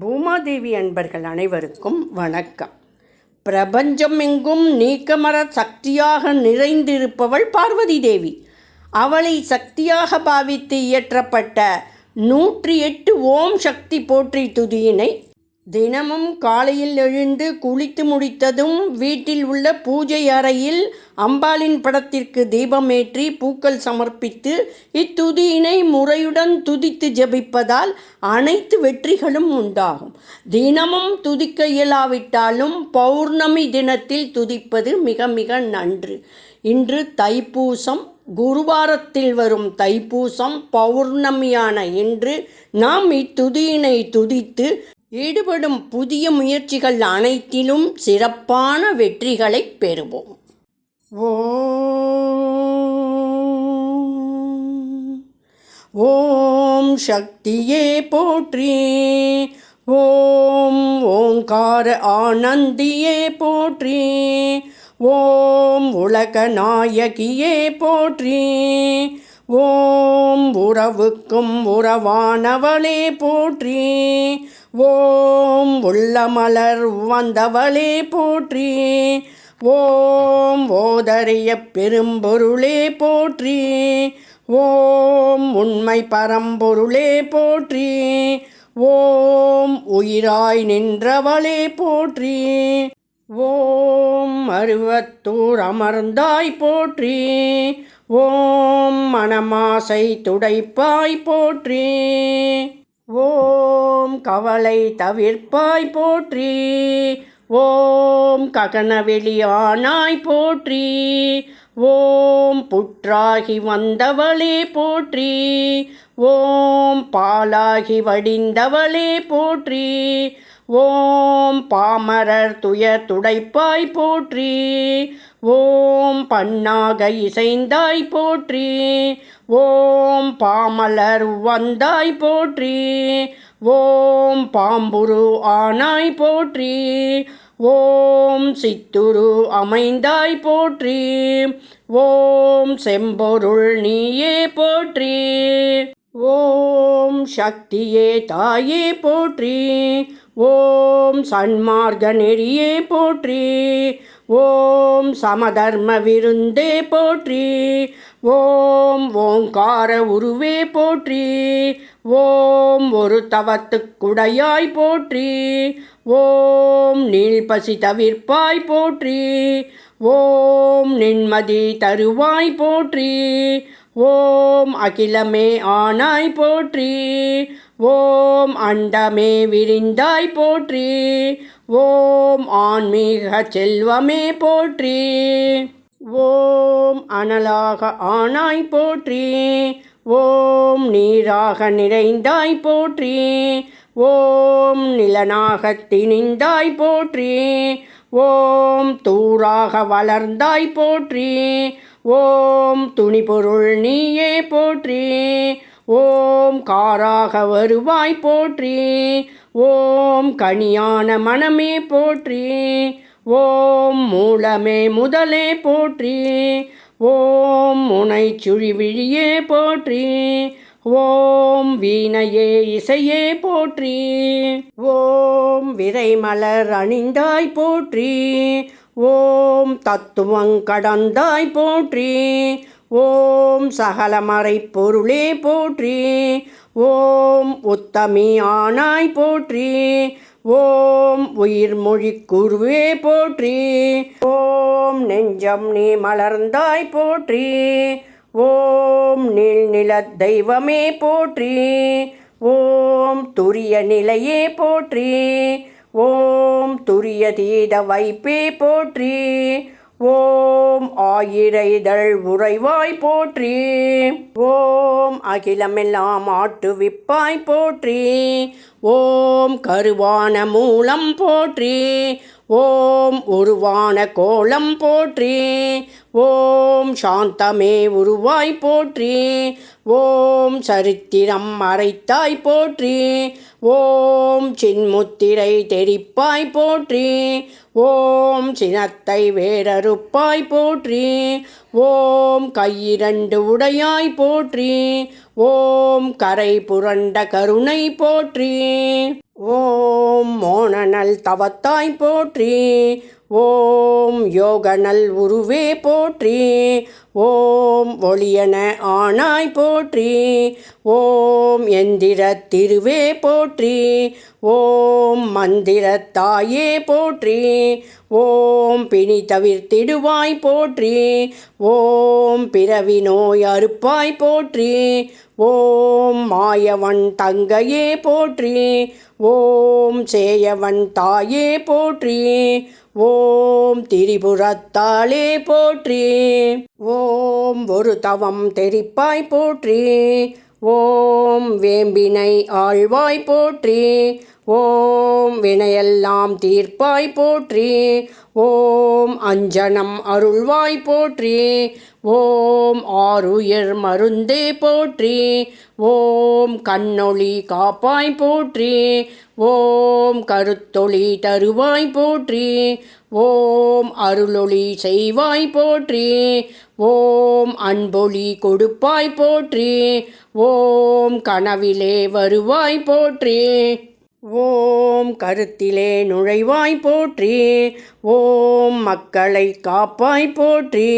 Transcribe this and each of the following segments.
பூமாதேவி அன்பர்கள் அனைவருக்கும் வணக்கம். பிரபஞ்சம் எங்கும் நீக்கமர சக்தியாக நிறைந்திருப்பவள் பார்வதி தேவி. அவளை சக்தியாக பாவித்து இயற்றப்பட்ட நூற்றி எட்டு ஓம் சக்தி போற்றி துதியினை தினமும் காலையில் எழுந்து குளித்து முடித்ததும் வீட்டில் உள்ள பூஜை அறையில் அம்பாளின் படத்திற்கு தீபமேற்றி பூக்கள் சமர்ப்பித்து இத்துதியினை முறையுடன் துதித்து ஜெபிப்பதால் அனைத்து வெற்றிகளும் உண்டாகும். தினமும் துதிக்க இயலாவிட்டாலும் பௌர்ணமி தினத்தில் துதிப்பது மிக மிக நன்று. இன்று தைப்பூசம் குருவாரத்தில் வரும் தைப்பூசம் பௌர்ணமியான இன்று நாம் இத்துதியினை துதித்து ஈடுபடும் புதிய முயற்சிகள் அனைத்திலும் சிறப்பான வெற்றிகளை பெறுவோம். ஓ ஓம் சக்தியே போற்றி ஓம் ஓங்கார ஆனந்தியே போற்றி ஓம் உலக நாயகியே போற்றி ஓம் உறவுக்கும் உறவானவளே போற்றி ஓம் உள்ளமலர் வந்தவளே போற்றி. ஓம் ஓதறிய பெரும்பொருளே போற்றி. ஓம் உண்மை பரம்பொருளே போற்றி. ஓம் உயிராய் நின்றவளே போற்றி. ஓம் அருவத்தூர் அமர்ந்தாய் போற்றி. ஓம் மணமாசை துடைப்பாய் போற்றி. ஓம் கவலை தவிர்ப்பாய் போற்றி. ஓம் ககனவெளியானாய் போற்றி. ஓம் புற்றாகி வந்தவளே போற்றி. ஓம் பாலாகி வடிந்தவளே போற்றி. ஓம் பாமரர் துயர் துடைப்பாய் போற்றி. ஓம் பண்ணாக இசைந்தாய் போற்றி. ஓம் பாமலர் வந்தாய் போற்றி. ஓம் பாம்புரு ஆனாய் போற்றி. ஓம் சித்துரு அமைந்தாய் போற்றி. ஓம் செம்பொருள் நீயே போற்றி. ஓம் சக்தியே தாயே போற்றி. ஓம் சன்மார்க்க நெறியே போற்றி. ஓம் சமதர்ம விருந்தே போற்றி. ஓம் ஓங்கார உருவே போற்றி. ஓம் ஒரு தவத்துக்குடையாய் போற்றி. ஓம் நீள்பசி தவிர்ப்பாய் போற்றி. ஓம் நின்மதி தருவாய் போற்றி. ஓம் அகிலமே ஆனாய் போற்றி. ஓம் அண்டமே விரிந்தாய் போற்றி. ஓம் ஆன்மீக செல்வமே போற்றி. ஓம் அனலாக ஆனாய் போற்றி. ஓம் நீராக நிறைந்தாய் போற்றி. ஓம் நிலனாக திணிந்தாய் போற்றி. ஓம் தூராக வளர்ந்தாய் போற்றி. ஓம் துணிபொருள் நீயே போற்றி. ஓம் காராக வருவாய் போற்றி. ஓம் கனியான மனமே போற்றி. ஓம் மூலமே முதலே போற்றி. ஓம் முனை சுழிவிழியே போற்றி. ஓம் வீணையே இசையே போற்றி. ஓம் விரைமலர் அணிந்தாய் போற்றி. ஓம் தத்துவங்கடந்தாய் போற்றி. ஓம் சகலமறை பொருளே போற்றி. ஓம் உத்தமி ஆனாய் போற்றி. ஓம் உயிர் மொழி குருவே போற்றி. ஓம் நெஞ்சம் நீ மலர்ந்தாய் போற்றி. ஓம் நீள்நில தெய்வமே போற்றி. ஓம் துரிய நிலையே போற்றி. ஓம் துரிய தீத வைப்பே போற்றி. ஓம் ஆயிரைதழ் உறைவாய் போற்றி. ஓம் அகிலமெல்லாம் ஆட்டுவிப்பாய் போற்றி. ஓம் கருவான மூலம் போற்றி ஓம் உருவான கோலம் போற்றி ஓம் சாந்தமே உருவாய் போற்றி ஓம் சரித்திரம் மறைத்தாய் போற்றி ஓம் சின்முத்திரை தெரிப்பாய் போற்றி ஓம் சினத்தை வேறறுப்பாய் போற்றி ஓம் கையிரண்டு உடையாய் போற்றி. ஓம் கரை புரண்ட கருணை போற்றி. ஓம் மோனநல் தவத்தாய் போற்றி. ஓம் யோகநல் உருவே போற்றி. ஓம் ஒளியன ஆனாய் போற்றி. ஓம் எந்திர திருவே போற்றி. ஓம் மந்திரத்தாயே போற்றி. ஓம் பிணி தவிர்த்திடுவாய் போற்றி. ஓம் பிறவி நோய் அறுப்பாய் போற்றி. ஓம் மாயவன் தங்கையே போற்றி. ஓம் சேயவன் தாயே போற்றி. ஓம் திரிபுரத்தாளே போற்றி. ஓம் ஒரு தவம் தெரிப்பாய் போற்றி. ஓம் வேம்பினை ஆழ்வாய் போற்றி. ஓம் வினையெல்லாம் தீர்ப்பாய் போற்றி. ஓம் அஞ்சனம் அருள்வாய் போற்றி. ஓம் ஆறுயர் மருந்தே போற்றி. ஓம் கண்ணொளி காப்பாய் போற்றி. ஓம் கருத்தொளி தருவாய் போற்றி. ஓம் அருளொளி செய்வாய் போற்றி. ஓம் அன்பொளி கொடுப்பாய் போற்றி. ஓம் கனவிலே வருவாய் போற்றி. ஓம் கருத்திலே நுழைவாய் போற்றி ஓம் மக்களை காப்பாய் போற்றி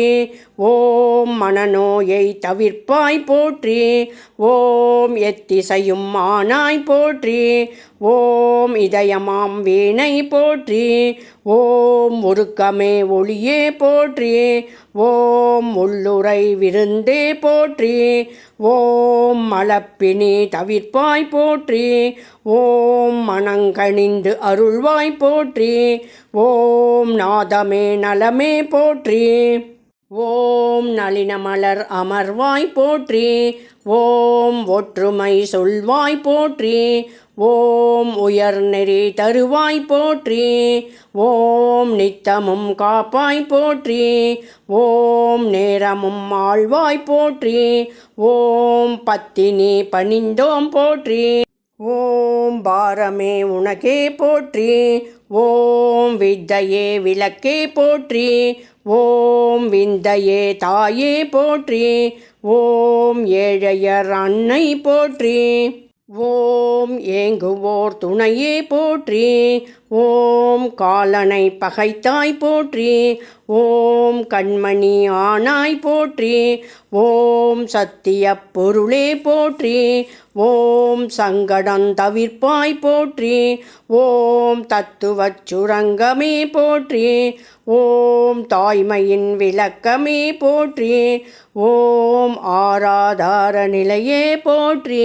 ஓம் மனநோயை தவிர்ப்பாய் போற்றி ஓம் எத்திசையும் மானாய் போற்றி ஓம் இதயமாம் வீணை போற்றி ஓம் ஒருக்கமே ஒளியே போற்றி ஓம் உள்ளுரை விருந்தே போற்றி ஓம் மலப்பினி தவிர்ப்பாய் போற்றி ஓம் மனங்கணிந்து அருள்வாய் போற்றி ஓம் நாதமே நலமே போற்றி ஓம் நளினமலர் அமர்வாய் போற்றி ஓம் ஒற்றுமை சொல்வாய் போற்றி. ஓம் உயர்நெறி தருவாய் போற்றி. ஓம் நித்தமும் காப்பாய் போற்றி. ஓம் நேரமும் ஆழ்வாய் போற்றி. ஓம் பத்தினி பணிந்தோம் போற்றி. ஓம் பாரமே உனக்கே போற்றி. ஓம் வித்தையே விளக்கே போற்றி. ஓம் விந்தையே தாயே போற்றி. ஓம் ஏழையர் அன்னை போற்றி. ஓம் ஏங்குவோர் துணையே போற்றி ஓம் காலனை பகைத்தாய் போற்றி ஓம் கண்மணி ஆனாய் போற்றி ஓம் சத்திய பொருளே போற்றி ஓம் சங்கடம் தவிர்ப்பாய் போற்றி ஓம் தத்துவச் சுரங்கமே போற்றி ஓம் தாய்மையின் விளக்கமே போற்றி ஓம் ஆராதார நிலையே போற்றி.